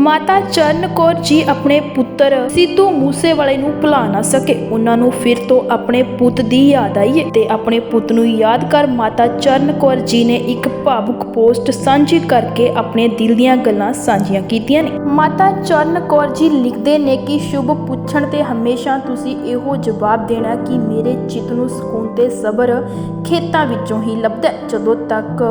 ਮਾਤਾ ਚਰਨ ਕੌਰ ਜੀ ਆਪਣੇ ਪੁੱਤਰ ਸਿੱਧੂ ਮੂਸੇਵਾਲੇ ਨੂੰ ਭੁਲਾ ਨਾ ਸਕੇ। ਉਹਨਾਂ ਨੂੰ ਫਿਰ ਤੋਂ ਆਪਣੇ ਪੁੱਤ ਦੀ ਯਾਦ ਆਈ ਹੈ ਤੇ ਆਪਣੇ ਪੁੱਤ ਨੂੰ ਯਾਦ ਕਰ ਮਾਤਾ ਚਰਨ ਕੌਰ ਜੀ ਨੇ ਇੱਕ ਭਾਵੁਕ ਪੋਸਟ ਸਾਂਝੀ ਕਰਕੇ ਆਪਣੇ ਦਿਲ ਦੀਆਂ ਗੱਲਾਂ ਸਾਂਝੀਆਂ ਕੀਤੀਆਂ ਨੇ। ਮਾਤਾ ਚਰਨ ਕੌਰ ਜੀ ਲਿਖਦੇ ਨੇ ਕਿ ਸ਼ੁਭ ਪੁੱਛਣ ਤੇ ਹਮੇਸ਼ਾ ਤੁਸੀਂ ਇਹੋ ਜਵਾਬ ਦੇਣਾ ਕਿ ਮੇਰੇ ਚਿੱਤ ਨੂੰ ਸਕੂਨ ਤੇ ਸਬਰ ਖੇਤਾਂ ਵਿੱਚੋਂ ਹੀ ਲੱਭਦਾ ਜਦੋਂ ਤੱਕ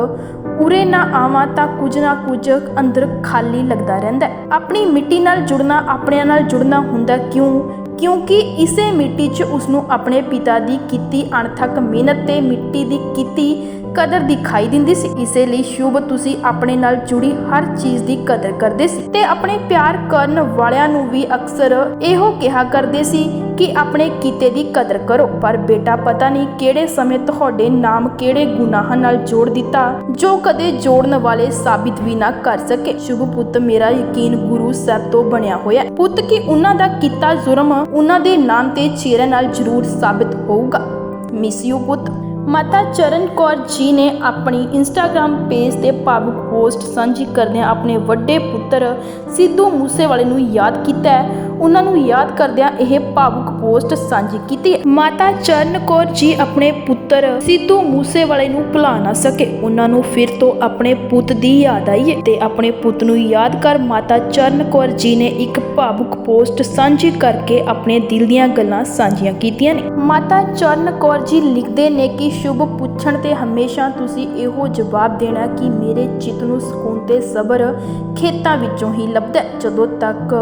ਉਰੇ ਨਾ ਆਵਾਂ ਤਾਂ ਕੁਝ ਨਾ ਕੁਝ ਅੰਦਰ ਖਾਲੀ ਲੱਗਦਾ ਰਹਿੰਦਾ ਆਪਣੀ ਮਿੱਟੀ ਨਾਲ ਜੁੜਨਾ ਆਪਣਿਆਂ ਨਾਲ ਜੁੜਨਾ ਹੁੰਦਾ ਕਿਉਂ? ਕਿਉਂਕਿ ਇਸੇ ਮਿੱਟੀ 'ਚ ਉਸ ਨੂੰ ਆਪਣੇ ਪਿਤਾ ਦੀ ਕੀਤੀ ਅਣਥੱਕ ਮਿਹਨਤ ਤੇ ਮਿੱਟੀ ਦੀ ਕੀਤੀ ਕਦਰ ਦਿਖਾਈ ਦਿੰਦੀ ਸੀ। ਇਸੇ ਲਈ ਸ਼ੁਭ ਤੁਸੀਂ ਆਪਣੇ ਨਾਲ ਜੁੜੀ ਹਰ ਚੀਜ਼ ਦੀ ਕਦਰ ਕਰਦੇ ਸੀ। ਤੇ ਆਪਣੇ ਪਿਆਰ ਕਰਨ ਵਾਲਿਆਂ ਨੂੰ ਵੀ ਅਕਸਰ ਇਹੋ ਕਿਹਾ ਕਰਦੇ ਸੀ ਕਿ ਆਪਣੇ ਕੀਤੇ ਦੀ ਕਦਰ ਕਰੋ। ਪਰ ਬੇਟਾ, ਪਤਾ ਨਹੀਂ ਕਿਹੜੇ ਸਮੇਂ ਤੁਹਾਡੇ ਨਾਮ ਕਿਹੜੇ ਗੁਨਾਹਾਂ ਨਾਲ ਜੋੜ ਦਿੱਤਾ, ਜੋ ਕਦੇ ਜੋੜਨ ਵਾਲੇ ਸਾਬਿਤ ਵੀ ਨਾ ਕਰ ਸਕੇ। ਸ਼ੁਭ ਪੁੱਤ, ਮੇਰਾ ਯਕੀਨ ਗੁਰੂ ਸਾਹਿਬ ਤੋਂ ਬਣਿਆ ਹੋਇਆ ਪੁੱਤ, ਕਿ ਉਹਨਾਂ ਦਾ ਕੀਤਾ ਜ਼ੁਰਮ ਉਹਨਾਂ ਦੇ ਨਾਮ ਤੇ ਚਿਹਰੇ ਨਾਲ ਜ਼ਰੂਰ ਸਾਬਿਤ ਹੋਊਗਾ। ਮਿਸ ਯੂ ਪੁੱਤ ਮਾਤਾ ਚਰਨ ਕੌਰ ਜੀ ਨੇ ਆਪਣੀ ਇੰਸਟਾਗ੍ਰam ਪੇਜ ਤੇ ਭਾਵੁਕ ਪੋਸਟ ਸਾਂਝੀ ਕਰਦਿਆਂ ਆਪਣੇ ਵੱਡੇ ਪੁੱਤਰ ਸਿੱਧੂ ਮੂਸੇਵਾਲੇ ਨੂੰ ਯਾਦ ਕੀਤਾ ਹੈ। ਉਹਨਾਂ ਨੂੰ ਯਾਦ ਕਰਦਿਆਂ ਇਹ ਭਾਵੁਕ ਪੋਸਟ ਸਾਂਝੀ ਕੀਤੀ। ਮਾਤਾ ਚਰਨ ਕੌਰ ਜੀ ਆਪਣੇ ਪੁੱਤਰ ਸਿੱਧੂ ਮੂਸੇਵਾਲੇ ਨੂੰ ਭੁਲਾ ਨਾ ਸਕੇ। ਉਹਨਾਂ ਨੂੰ ਫਿਰ ਤੋਂ ਆਪਣੇ ਪੁੱਤ ਦੀ ਯਾਦ ਆਈ ਤੇ ਆਪਣੇ ਪੁੱਤ ਨੂੰ ਯਾਦ ਕਰ ਮਾਤਾ ਚਰਨ ਕੌਰ ਜੀ ਨੇ ਇੱਕ ਭਾਵੁਕ ਪੋਸਟ ਸਾਂਝੀ ਕਰਕੇ ਆਪਣੇ ਦਿਲ ਦੀਆਂ ਗੱਲਾਂ ਸਾਂਝੀਆਂ ਕੀਤੀਆਂ ਨੇ। ਮਾਤਾ ਚਰਨ ਕੌਰ ਜੀ ਲਿਖਦੇ ਨੇ ਕਿ ਸ਼ੁਭ ਪੁੱਛਣ ਤੇ ਹਮੇਸ਼ਾ ਤੁਸੀਂ ਇਹੋ ਜਵਾਬ ਦੇਣਾ ਕਿ ਮੇਰੇ ਚਿੱਤ ਨੂੰ ਸਕੂਨ ਤੇ ਸਬਰ ਖੇਤਾਂ ਵਿੱਚੋਂ ਹੀ ਲੱਭਦਾ ਜਦੋਂ ਤੱਕ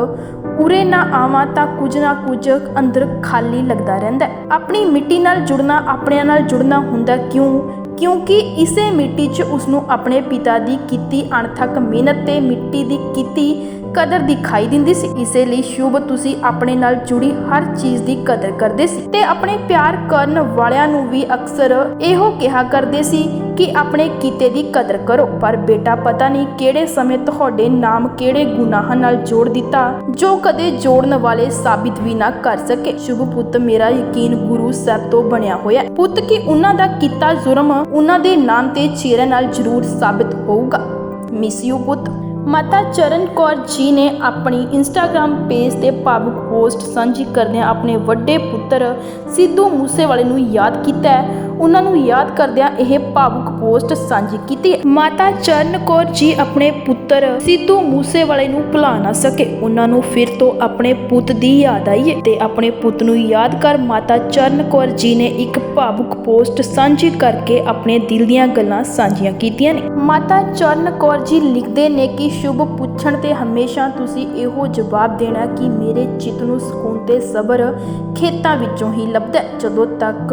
ਉਰੇ ਨਾ ਆਵਾਂ ਤਾਂ ਕੁਝ ਨਾ ਕੁਝ ਅੰਦਰ ਖਾਲੀ ਲੱਗਦਾ ਰਹਿੰਦਾ ਆਪਣੀ ਮਿੱਟੀ ਨਾਲ ਜੁੜਨਾ ਆਪਣਿਆਂ ਨਾਲ ਜੁੜਨਾ ਹੁੰਦਾ ਕਿਉਂ? ਕਿਉਂਕਿ ਇਸੇ ਮਿੱਟੀ 'ਚ ਉਸ ਨੂੰ ਆਪਣੇ ਪਿਤਾ ਦੀ ਕੀਤੀ ਅਣਥੱਕ ਮਿਹਨਤ ਤੇ ਮਿੱਟੀ ਦੀ ਕੀਤੀ ਕਦਰ ਦਿਖਾਈ ਦਿੰਦੀ ਸੀ। ਇਸੇ ਲਈ ਸ਼ੁਭ ਤੁਸੀਂ ਆਪਣੇ ਨਾਲ ਜੁੜੀ ਹਰ ਚੀਜ਼ ਦੀ ਕਦਰ ਕਰਦੇ ਸੀ ਤੇ ਆਪਣੇ ਪਿਆਰ ਕਰਨ ਵਾਲਿਆਂ ਨੂੰ ਵੀ ਅਕਸਰ ਇਹੋ ਕਿਹਾ ਕਰਦੇ ਸੀ ਕਿ ਆਪਣੇ ਕੀਤੇ ਦੀ ਕਦਰ ਕਰੋ। ਪਰ ਬੇਟਾ, ਪਤਾ ਨਹੀਂ ਕਿਹੜੇ ਸਮੇਂ ਤੁਹਾਡੇ ਨਾਮ ਕਿਹੜੇ ਗੁਨਾਹਾਂ ਨਾਲ ਜੋੜ ਦਿੱਤਾ, ਜੋ ਕਦੇ ਜੋੜਨ ਵਾਲੇ ਸਾਬਿਤ ਵੀ ਨਾ ਕਰ ਸਕੇ। ਸ਼ੁਭ ਪੁੱਤ, ਮੇਰਾ ਯਕੀਨ ਗੁਰੂ ਸਾਹਿਬ ਤੋਂ ਬਣਿਆ ਹੋਇਆ ਪੁੱਤ, ਕਿ ਉਹਨਾਂ ਦਾ ਕੀਤਾ ਜ਼ੁਰਮ ਉਹਨਾਂ ਦੇ ਨਾਮ ਤੇ ਚਿਹਰੇ ਨਾਲ ਜ਼ਰੂਰ ਸਾਬਿਤ ਹੋਊਗਾ। ਮਿਸ ਯੂ ਪੁੱਤ। ਮਾਤਾ ਚਰਨ ਕੌਰ ਜੀ ਨੇ ਆਪਣੀ ਇੰਸਟਾਗ੍ਰam ਪੇਜ ਤੇ ਭਾਵੁਕ ਪੋਸਟ ਸਾਂਝੀ ਕਰਦਿਆਂ ਆਪਣੇ ਵੱਡੇ ਪੁੱਤਰ ਸਿੱਧੂ ਮੂਸੇਵਾਲੇ ਨੂੰ ਯਾਦ ਕੀਤਾ ਹੈ। ਉਹਨਾਂ ਨੂੰ ਯਾਦ ਕਰਦਿਆਂ ਇਹ ਭਾਵੁਕ ਪੋਸਟ ਸਾਂਝੀ ਕੀਤੀ। ਮਾਤਾ ਚਰਨ ਕੌਰ ਜੀ ਆਪਣੇ ਪੁੱਤਰ ਸਿੱਧੂ ਮੂਸੇਵਾਲੇ ਨੂੰ ਭੁਲਾ ਨਾ ਸਕੇ। ਉਹਨਾਂ ਨੂੰ ਫਿਰ ਤੋਂ ਆਪਣੇ ਪੁੱਤ ਦੀ ਯਾਦ ਆਈ ਤੇ ਆਪਣੇ ਪੁੱਤ ਨੂੰ ਯਾਦ ਕਰ ਮਾਤਾ ਚਰਨ ਕੌਰ ਜੀ ਨੇ ਇੱਕ ਭਾਵੁਕ ਪੋਸਟ ਸਾਂਝੀ ਕਰਕੇ ਆਪਣੇ ਦਿਲ ਦੀਆਂ ਗੱਲਾਂ ਸਾਂਝੀਆਂ ਕੀਤੀਆਂ ਨੇ। ਮਾਤਾ ਚਰਨ ਕੌਰ ਜੀ ਲਿਖਦੇ ਨੇ ਕਿ ਸ਼ੁਭ ਪੁੱਛਣ ਤੇ ਹਮੇਸ਼ਾ ਤੁਸੀਂ ਇਹੋ ਜਵਾਬ ਦੇਣਾ ਕਿ ਮੇਰੇ ਚਿੱਤ ਨੂੰ ਸਕੂਨ ਤੇ ਸਬਰ ਖੇਤਾਂ ਵਿੱਚੋਂ ਹੀ ਲੱਭਦਾ ਜਦੋਂ ਤੱਕ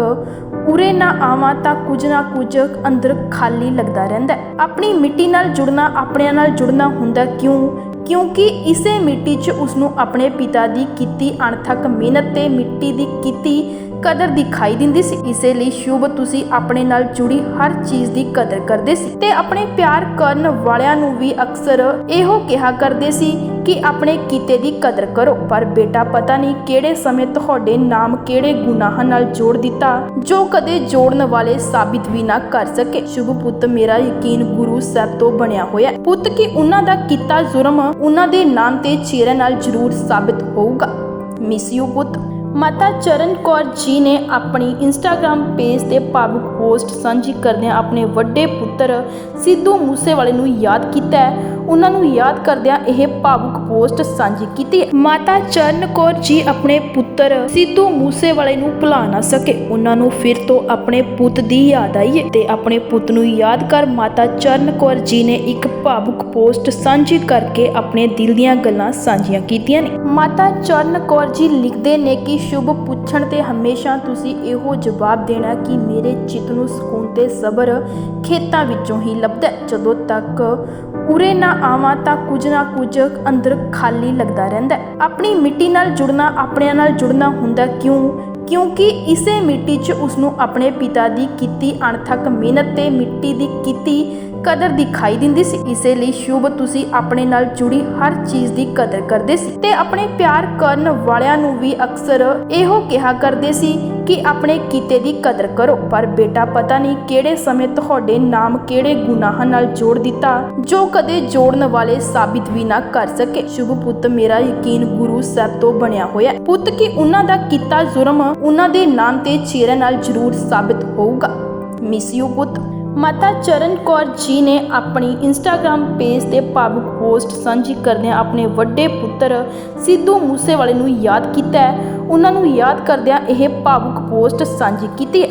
ਉਰੇ ਨਾ ਆਵਾਂ ਤਾਂ ਕੁਝ ਨਾ ਕੁਝ ਅੰਦਰ ਖਾਲੀ ਲੱਗਦਾ ਰਹਿੰਦਾ ਆਪਣੀ ਮਿੱਟੀ ਨਾਲ ਜੁੜਨਾ ਆਪਣਿਆਂ ਨਾਲ ਜੁੜਨਾ ਹੁੰਦਾ ਕਿਉਂ? ਕਿਉਂਕਿ ਇਸੇ ਮਿੱਟੀ 'ਚ ਉਸ ਨੂੰ ਆਪਣੇ ਪਿਤਾ ਦੀ ਕੀਤੀ ਅਣਥੱਕ ਮਿਹਨਤ ਤੇ ਮਿੱਟੀ ਦੀ ਕੀਤੀ ਕਦਰ ਦਿਖਾਈ ਦਿੰਦੀ ਸੀ। ਇਸੇ ਲਈ ਸ਼ੁਭ ਤੁਸੀਂ ਆਪਣੇ ਨਾਲ ਜੁੜੀ ਹਰ ਚੀਜ਼ ਦੀ ਕਦਰ ਕਰਦੇ ਸੀ। ਤੇ ਆਪਣੇ ਪਿਆਰ ਕਰਨ ਵਾਲਿਆਂ ਨੂੰ ਵੀ ਅਕਸਰ ਇਹੋ ਕਿਹਾ ਕਰਦੇ ਸੀ ਕਿ ਆਪਣੇ ਕੀਤੇ ਦੀ ਕਦਰ ਕਰੋ। ਪਰ ਬੇਟਾ, ਪਤਾ ਨਹੀਂ ਕਿਹੜੇ ਸਮੇਂ ਤੁਹਾਡੇ ਨਾਮ ਕਿਹੜੇ ਗੁਨਾਹਾਂ ਨਾਲ ਜੋੜ ਦਿੱਤਾ, ਜੋ ਕਦੇ ਜੋੜਨ ਵਾਲੇ ਸਾਬਿਤ ਵੀ ਨਾ ਕਰ ਸਕੇ। ਸ਼ੁਭ ਪੁੱਤ, ਮੇਰਾ ਯਕੀਨ ਗੁਰੂ ਸਾਹਿਬ ਤੋਂ ਬਣਿਆ ਹੋਇਆ ਪੁੱਤ, ਕਿ ਉਹਨਾਂ ਦਾ ਕੀਤਾ ਜ਼ੁਰਮ ਉਹਨਾਂ ਦੇ ਨਾਮ ਤੇ ਚਿਹਰੇ ਨਾਲ ਜ਼ਰੂਰ ਸਾਬਿਤ ਹੋਊਗਾ। ਮਿਸ ਯੂ ਪੁੱਤ। ਮਾਤਾ ਚਰਨ ਕੌਰ ਜੀ ਨੇ ਆਪਣੀ ਇੰਸਟਾਗ੍ਰam ਪੇਜ ਤੇ ਭਾਵੁਕ ਪੋਸਟ ਸਾਂਝੀ ਕਰਦਿਆਂ ਆਪਣੇ ਵੱਡੇ ਪੁੱਤਰ ਸਿੱਧੂ ਮੂਸੇਵਾਲੇ ਨੂੰ ਯਾਦ ਕੀਤਾ ਹੈ। ਉਹਨਾਂ ਨੂੰ ਯਾਦ ਕਰਦਿਆਂ ਇਹ ਭਾਵੁਕ ਪੋਸਟ ਸਾਂਝੀ ਕੀਤੀ ਮਾਤਾ ਚਰਨ ਕੌਰ ਜੀ ਆਪਣੇ ਪੁੱਤਰ ਸਿੱਧੂ ਮੂਸੇਵਾਲੇ ਨੂੰ ਭੁਲਾ ਨਾ ਸਕੇ। ਉਹਨਾਂ ਨੂੰ ਫਿਰ ਤੋਂ ਆਪਣੇ ਪੁੱਤ ਦੀ ਯਾਦ ਆਈ ਹੈ ਤੇ ਆਪਣੇ ਪੁੱਤ ਨੂੰ ਯਾਦ ਕਰ ਮਾਤਾ ਚਰਨ ਕੌਰ ਜੀ ਨੇ ਇੱਕ ਭਾਵੁਕ ਪੋਸਟ ਸਾਂਝੀ ਕਰਕੇ ਆਪਣੇ ਦਿਲ ਦੀਆਂ ਗੱਲਾਂ ਸਾਂਝੀਆਂ ਕੀਤੀਆਂ ਨੇ। ਮਾਤਾ ਚਰਨ ਕੌਰ ਜੀ ਲਿਖਦੇ ਨੇ ਕਿ ਸ਼ੁਭ ਪੁੱਛਣ ਤੇ ਹਮੇਸ਼ਾ ਤੁਸੀਂ ਇਹੋ ਜਵਾਬ ਦੇਣਾ ਕਿ ਮੇਰੇ ਚਿੱਤ ਨੂੰ ਸਕੂਨ ਤੇ ਸਬਰ ਖੇਤਾਂ ਵਿੱਚੋਂ ਹੀ ਲੱਭਦਾ ਜਦੋਂ ਤੱਕ ਉਰੇ ਨਾ ਆਵਾਂ ਤਾਂ ਕੁਝ ਨਾ ਕੁਝ ਅੰਦਰ ਖਾਲੀ ਲੱਗਦਾ ਰਹਿੰਦਾ ਆਪਣੀ ਮਿੱਟੀ ਨਾਲ ਜੁੜਨਾ ਆਪਣਿਆਂ ਨਾਲ ਜੁੜਨਾ ਹੁੰਦਾ ਕਿਉਂ? ਕਿਉਂਕਿ ਇਸੇ ਮਿੱਟੀ 'ਚ ਉਸ ਨੂੰ ਆਪਣੇ ਪਿਤਾ ਦੀ ਕੀਤੀ ਅਣਥੱਕ ਮਿਹਨਤ ਤੇ ਮਿੱਟੀ ਦੀ ਕੀਤੀ ਕਦਰ ਦਿਖਾਈ ਦਿੰਦੀ ਸੀ। ਇਸੇ ਲਈ ਸ਼ੁਭ ਤੁਸੀਂ ਆਪਣੇ ਨਾਲ ਜੁੜੀ ਹਰ ਚੀਜ਼ ਦੀ ਕਦਰ ਕਰਦੇ ਸੀ। ਤੇ ਆਪਣੇ ਪਿਆਰ ਕਰਨ ਵਾਲਿਆਂ ਨੂੰ ਵੀ ਅਕਸਰ ਇਹੋ ਕਿਹਾ ਕਰਦੇ ਸੀ ਕਿ ਆਪਣੇ ਕੀਤੇ ਦੀ ਕਦਰ ਕਰੋ। ਪਰ ਬੇਟਾ, ਪਤਾ ਨਹੀਂ ਕਿਹੜੇ ਸਮੇਂ ਤੁਹਾਡੇ ਨਾਮ ਕਿਹੜੇ ਗੁਨਾਹਾਂ ਨਾਲ ਜੋੜ ਦਿੱਤਾ, ਜੋ ਕਦੇ ਜੋੜਨ ਵਾਲੇ ਸਾਬਿਤ ਵੀ ਨਾ ਕਰ ਸਕੇ। ਸ਼ੁਭ ਪੁੱਤ, ਮੇਰਾ ਯਕੀਨ ਗੁਰੂ ਸਾਹਿਬ ਤੋਂ ਬਣਿਆ ਹੋਇਆ ਪੁੱਤ, ਕਿ ਉਹਨਾਂ ਦਾ ਕੀਤਾ ਜ਼ੁਰਮ ਉਹਨਾਂ ਦੇ ਨਾਮ ਤੇ ਚਿਹਰੇ ਨਾਲ ਜ਼ਰੂਰ ਸਾਬਿਤ ਹੋਊਗਾ। ਮਿਸ ਯੂ ਪੁੱਤ। ਮਾਤਾ ਚਰਨ ਕੌਰ ਜੀ ਨੇ ਆਪਣੀ ਇੰਸਟਾਗ੍ਰam ਪੇਜ ਤੇ ਭਾਵੁਕ ਪੋਸਟ ਸਾਂਝੀ ਕਰਦਿਆਂ ਆਪਣੇ ਵੱਡੇ ਪੁੱਤਰ ਸਿੱਧੂ ਮੂਸੇਵਾਲੇ ਨੂੰ ਯਾਦ ਕੀਤਾ ਹੈ। ਉਹਨਾਂ ਨੂੰ ਯਾਦ ਕਰਦਿਆਂ ਇਹ ਭਾਵੁਕ ਪੋਸਟ ਸਾਂਝੀ ਕੀਤੀ